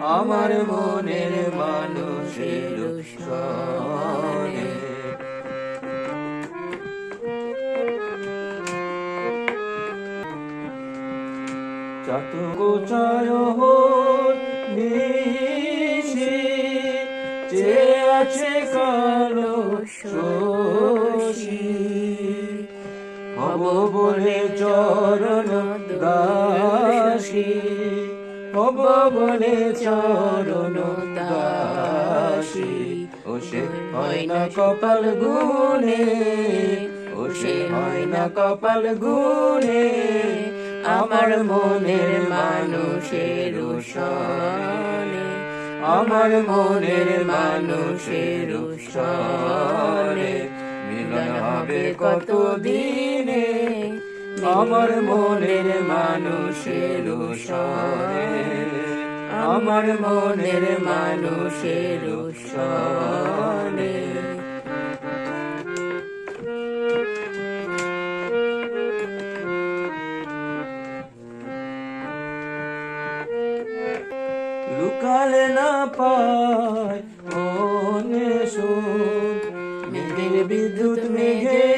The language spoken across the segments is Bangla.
আমার মনের মানুষের সনে চাতক চায় নিশি যে আছে কালো শোষী হব বলে চরণ দাসী। হব চরণ দাসী। ও সে হয় না কপাল গুনে ও সে হয় না কপাল গুনে আমার মনের মানুষের সনে আমার মনের মানুষের সনে মিলন হবে কত দিনে আমার মনের মানুষের সনে আমার মনের মানুষের সনে লুকালে না পায় মনে সুখ, মেঘের বিদ্যুৎ মেঘে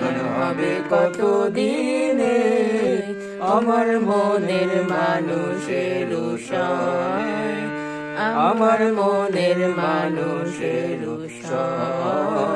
মিলন হবে কত দিনে আমার মনের মানুষের আমার মনের মানুষের সনে